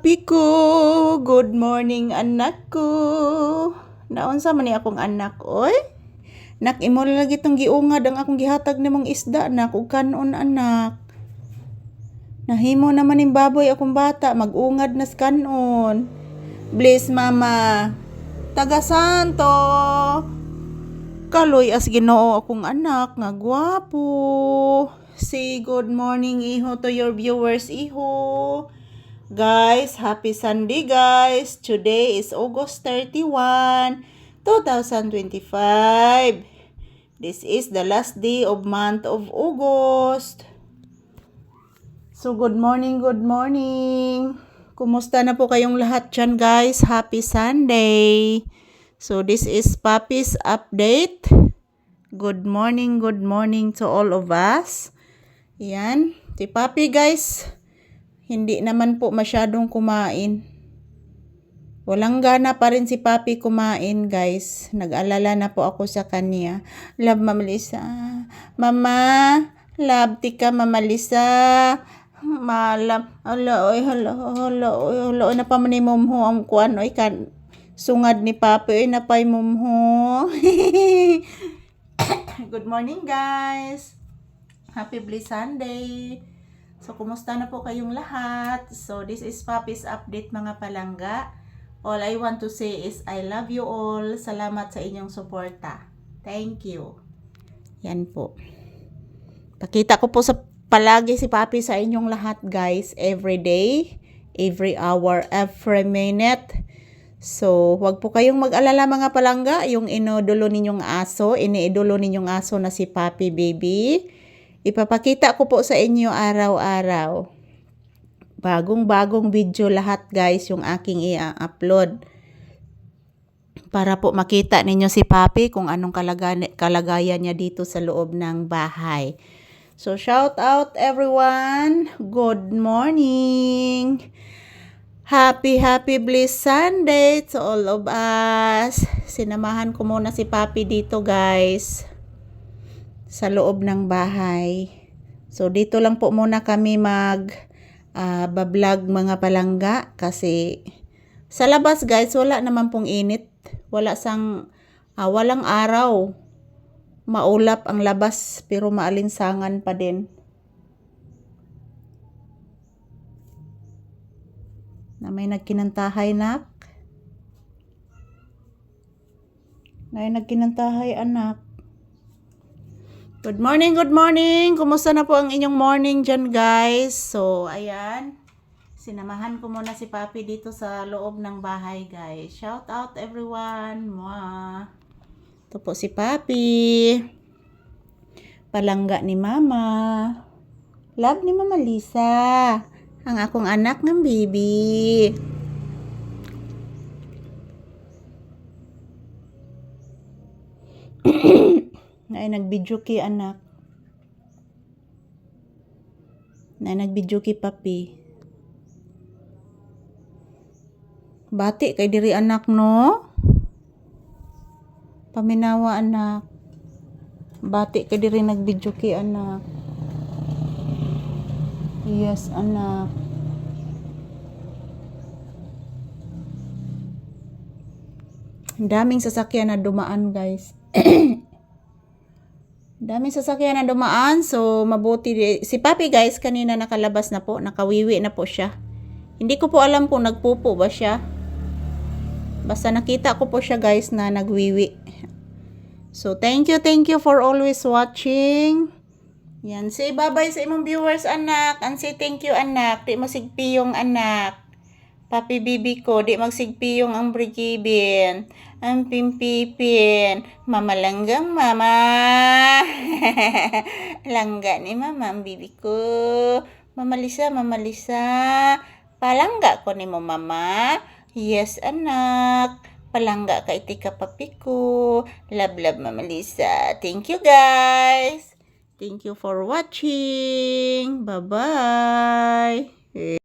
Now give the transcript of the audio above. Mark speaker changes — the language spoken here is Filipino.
Speaker 1: papi ko. Good morning anak ko. Naunsa man ni akong anak oy? Nak imo lagi tong giungad ang akong gihatag nimong isda nak ug kanon anak. Nahimo naman ning baboy akong bata magungad nas kanon. Bless mama. Taga Santo. Kaloy as Ginoo akong anak nga gwapo. Say good morning iho to your viewers iho. Guys, happy Sunday guys. Today is August 31, 2025. This is the last day of month of August. So good morning, good morning. Kumusta na po kayong lahat dyan guys? Happy Sunday. So this is Papi's update. Good morning, good morning to all of us. Yan. Si Papi guys, hindi naman po masyadong kumain. Walang gana pa rin si Papi kumain, guys. Nag-alala na po ako sa kanya. Love, Mama Lisa. Mama, love, tika, Mama Lisa. Malam. Hala, oy, hala, hala, oy, hala, oy, napam ni mumho ang kuan, oy, kan, sungad ni Papi, oy, napay mumho. Good morning, guys. Happy Blessed Sunday. So, kumusta na po kayong lahat? So, this is Papi's update mga palangga. All I want to say is I love you all. Salamat sa inyong suporta. Thank you. Yan po. Pakita ko po sa palagi si Papi sa inyong lahat guys. Every day, every hour, every minute. So, wag po kayong mag-alala mga palangga. Yung inodulo ninyong aso, iniidolo ninyong aso na si Papi Baby. Ipapakita ko po sa inyo araw-araw. Bagong-bagong video lahat guys yung aking i-upload. Para po makita ninyo si Papi kung anong kalaga- kalagayan niya dito sa loob ng bahay. So shout out everyone. Good morning. Happy, happy bliss Sunday to all of us. Sinamahan ko muna si Papi dito guys sa loob ng bahay. So dito lang po muna kami mag ah, bablog mga palangga kasi sa labas guys wala naman pong init. Wala sang ah, walang araw. Maulap ang labas pero maalinsangan pa din. Na may nagkinantahay nak. May nagkinantahay anak. Good morning, good morning. Kumusta na po ang inyong morning dyan, guys? So, ayan. Sinamahan ko muna si Papi dito sa loob ng bahay, guys. Shout out everyone. Mwah. Ito po si Papi. Palangga ni Mama. Love ni Mama Lisa. Ang akong anak ng baby. Ay, nagbidyo ki anak. Na nagbidyo ki papi. Bati kay diri anak no? Paminawa anak. Bati kay diri nagbidyo ki anak. Yes anak. Daming sasakyan na dumaan guys. Daming sasakyan na dumaan, so mabuti. Si Papi guys, kanina nakalabas na po, nakawiwi na po siya. Hindi ko po alam kung nagpupo ba siya. Basta nakita ko po siya guys na nagwiwi. So thank you, thank you for always watching. Yan, say bye-bye sa imong viewers anak. And say thank you anak. Di masigpi yung anak. Papi bibi ko, di magsigpiyong ang brigibin. Ang pimpipin. Mama langgang mama. Langga ni mama ang bibi ko. Mama Lisa, Mama Lisa. Palangga ko ni mo mama. Yes anak. Palangga ka iti ka papi ko. Love love Mama Lisa. Thank you guys. Thank you for watching. Bye-bye.